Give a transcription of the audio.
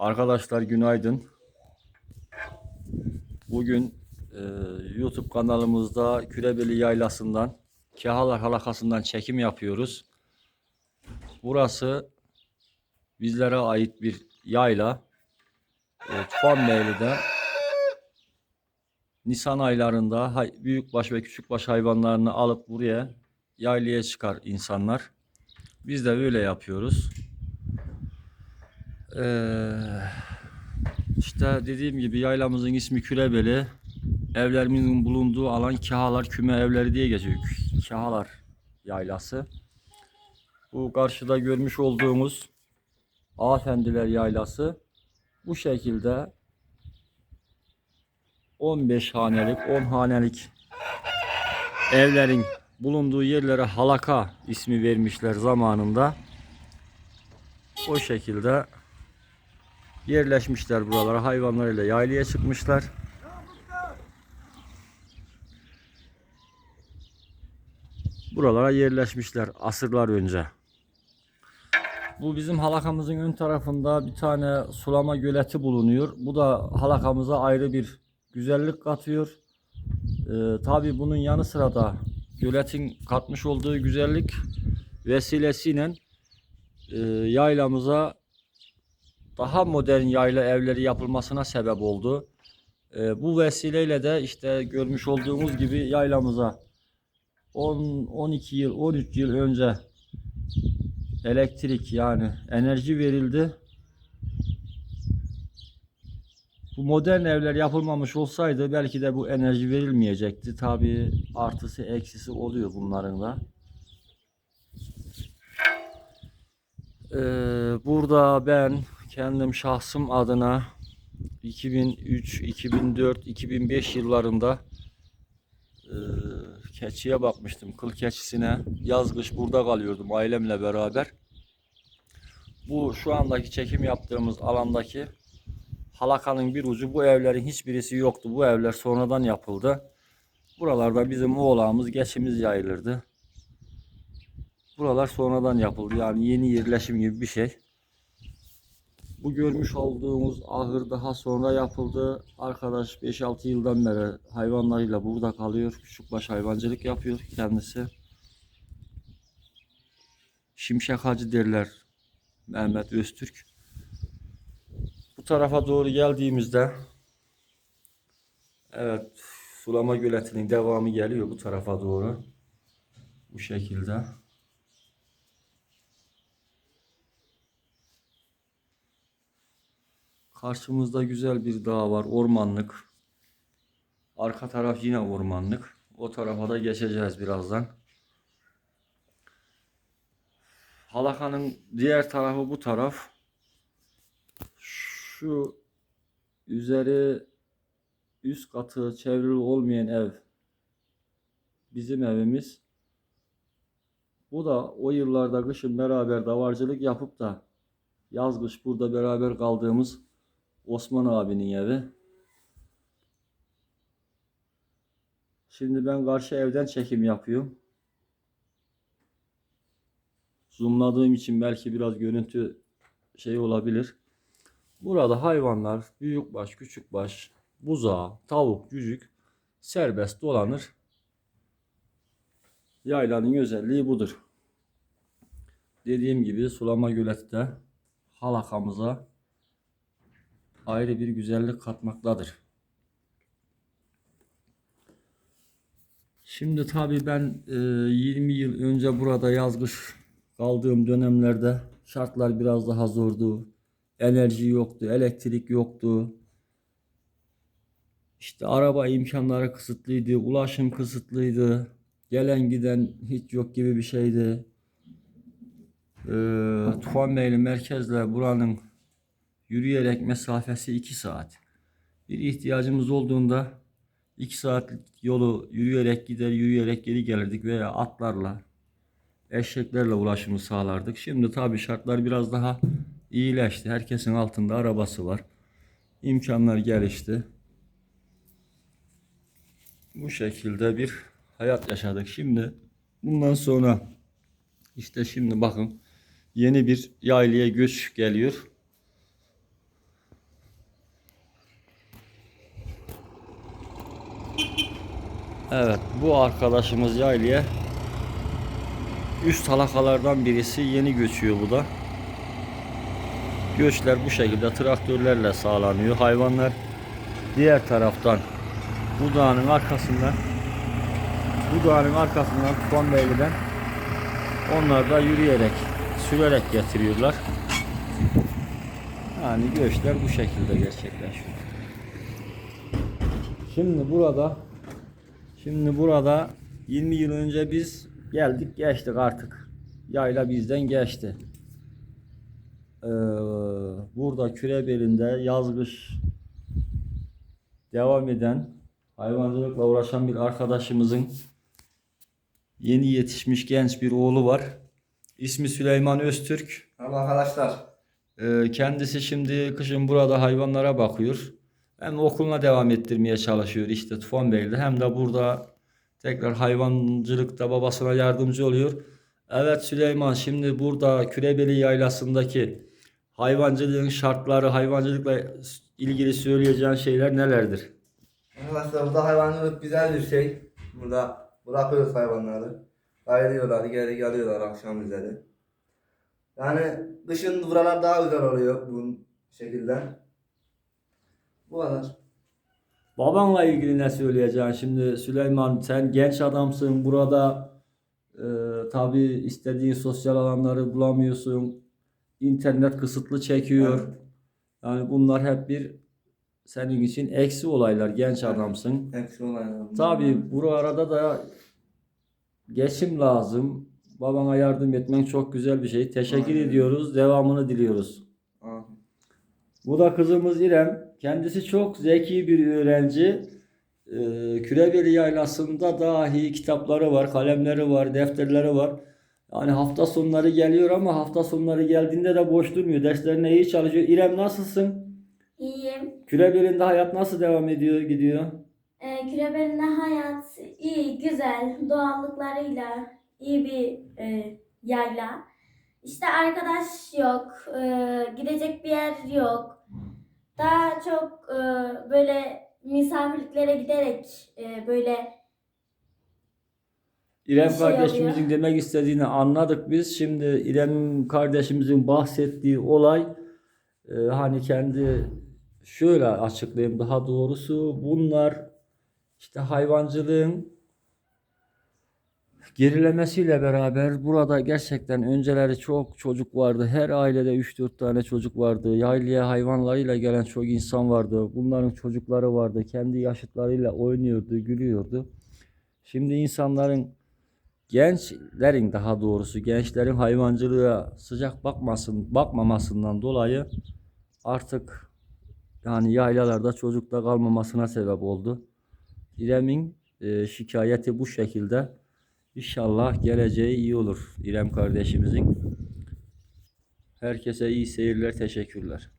Arkadaşlar günaydın. Bugün e, YouTube kanalımızda Kürebeli Yaylası'ndan Kehalar halakasından çekim yapıyoruz. Burası bizlere ait bir yayla. E, Tufanbeyli'de Nisan aylarında hay- büyükbaş ve küçükbaş hayvanlarını alıp buraya yaylaya çıkar insanlar. Biz de böyle yapıyoruz. Ee, işte dediğim gibi yaylamızın ismi Kürebeli. Evlerimizin bulunduğu alan Kahalar Küme Evleri diye geçiyor. Kahalar Yaylası. Bu karşıda görmüş olduğumuz Ağafendiler Yaylası bu şekilde 15 hanelik, 10 hanelik evlerin bulunduğu yerlere halaka ismi vermişler zamanında. O şekilde yerleşmişler buralara hayvanlarıyla yaylaya çıkmışlar. Buralara yerleşmişler asırlar önce. Bu bizim halakamızın ön tarafında bir tane sulama göleti bulunuyor. Bu da halakamıza ayrı bir güzellik katıyor. Ee, Tabi bunun yanı sıra da göletin katmış olduğu güzellik vesilesiyle e, yaylamıza daha modern yayla evleri yapılmasına sebep oldu. E, bu vesileyle de işte görmüş olduğumuz gibi yaylamıza 10 12 yıl 13 yıl önce elektrik yani enerji verildi. Bu modern evler yapılmamış olsaydı belki de bu enerji verilmeyecekti. Tabi artısı eksisi oluyor bunların da. Ee, burada ben kendim şahsım adına 2003, 2004, 2005 yıllarında e, keçiye bakmıştım. Kıl keçisine yaz kış burada kalıyordum ailemle beraber. Bu şu andaki çekim yaptığımız alandaki halakanın bir ucu bu evlerin hiçbirisi yoktu. Bu evler sonradan yapıldı. Buralarda bizim oğlağımız geçimiz yayılırdı. Buralar sonradan yapıldı. Yani yeni yerleşim gibi bir şey. Bu görmüş olduğumuz ahır daha sonra yapıldı. Arkadaş 5-6 yıldan beri hayvanlarıyla burada kalıyor. Küçükbaş hayvancılık yapıyor kendisi. Şimşek Hacı derler Mehmet Öztürk. Bu tarafa doğru geldiğimizde evet sulama göletinin devamı geliyor bu tarafa doğru. Bu şekilde. Karşımızda güzel bir dağ var, ormanlık. Arka taraf yine ormanlık. O tarafa da geçeceğiz birazdan. Halakanın diğer tarafı bu taraf. Şu üzeri üst katı çevrili olmayan ev bizim evimiz. Bu da o yıllarda kışın beraber davarcılık yapıp da yaz kış burada beraber kaldığımız Osman abinin evi. Şimdi ben karşı evden çekim yapıyorum. Zoomladığım için belki biraz görüntü şey olabilir. Burada hayvanlar büyükbaş, küçükbaş, buzağı, tavuk, cücük serbest dolanır. Yaylanın özelliği budur. Dediğim gibi sulama göleti de halakamıza ayrı bir güzellik katmaktadır. Şimdi tabii ben e, 20 yıl önce burada yazgış kaldığım dönemlerde şartlar biraz daha zordu. Enerji yoktu, elektrik yoktu. İşte araba imkanları kısıtlıydı, ulaşım kısıtlıydı. Gelen giden hiç yok gibi bir şeydi. Ee, Tufanbeyli merkezle buranın yürüyerek mesafesi 2 saat. Bir ihtiyacımız olduğunda 2 saatlik yolu yürüyerek gider, yürüyerek geri gelirdik veya atlarla, eşeklerle ulaşımı sağlardık. Şimdi tabi şartlar biraz daha iyileşti. Herkesin altında arabası var. İmkanlar gelişti. Bu şekilde bir hayat yaşadık. Şimdi bundan sonra işte şimdi bakın yeni bir yaylaya göç geliyor. Evet bu arkadaşımız yaylaya üst halakalardan birisi yeni göçüyor bu da. Göçler bu şekilde traktörlerle sağlanıyor. Hayvanlar diğer taraftan bu dağın arkasından bu dağın arkasından Tufanbeyli'den onlar da yürüyerek sürerek getiriyorlar. Yani göçler bu şekilde gerçekleşiyor. Şimdi burada Şimdi burada 20 yıl önce biz geldik geçtik artık. Yayla bizden geçti. Ee, burada Kürebeli'nde yazgış devam eden hayvancılıkla uğraşan bir arkadaşımızın yeni yetişmiş genç bir oğlu var. İsmi Süleyman Öztürk. Merhaba arkadaşlar. Ee, kendisi şimdi kışın burada hayvanlara bakıyor. Hem okuluna devam ettirmeye çalışıyor işte Tufanbeyli'de hem de burada tekrar hayvancılıkta babasına yardımcı oluyor. Evet Süleyman şimdi burada Kürebeli Yaylası'ndaki hayvancılığın şartları, hayvancılıkla ilgili söyleyeceğin şeyler nelerdir? Arkadaşlar burada hayvancılık güzel bir şey. Burada bırakıyoruz hayvanları. Ayrılıyorlar, geri geliyorlar akşam üzeri. Yani kışın buralar daha güzel oluyor bu şekilde. Bu kadar. Babanla ilgili ne söyleyeceksin şimdi Süleyman sen genç adamsın burada e, tabi istediğin sosyal alanları bulamıyorsun internet kısıtlı çekiyor Evet. yani bunlar hep bir senin için eksi olaylar genç Evet. adamsın Hepsi olaylar. tabi bu arada da geçim lazım babana yardım etmen çok güzel bir şey teşekkür Aynen. ediyoruz devamını diliyoruz Bu da kızımız İrem. Kendisi çok zeki bir öğrenci. Ee, Kürebeli Yaylası'nda dahi kitapları var, kalemleri var, defterleri var. Yani hafta sonları geliyor ama hafta sonları geldiğinde de boş durmuyor. Derslerine iyi çalışıyor. İrem nasılsın? İyiyim. Kürebeli'nde hayat nasıl devam ediyor, gidiyor? Ee, Küreberinde hayat iyi, güzel, doğallıklarıyla iyi bir e, yayla. İşte arkadaş yok, e, gidecek bir yer yok. Daha çok e, böyle misafirliklere giderek e, böyle İrem şey kardeşimizin oluyor. demek istediğini anladık biz. Şimdi İrem kardeşimizin bahsettiği olay e, hani kendi şöyle açıklayayım daha doğrusu bunlar işte hayvancılığın gerilemesiyle beraber burada gerçekten önceleri çok çocuk vardı. Her ailede 3-4 tane çocuk vardı. Yaylaya hayvanlarıyla gelen çok insan vardı. Bunların çocukları vardı. Kendi yaşıtlarıyla oynuyordu, gülüyordu. Şimdi insanların gençlerin daha doğrusu gençlerin hayvancılığa sıcak bakmasın bakmamasından dolayı artık yani yaylalarda çocukta kalmamasına sebep oldu. İrem'in e, şikayeti bu şekilde. İnşallah geleceği iyi olur İrem kardeşimizin. Herkese iyi seyirler, teşekkürler.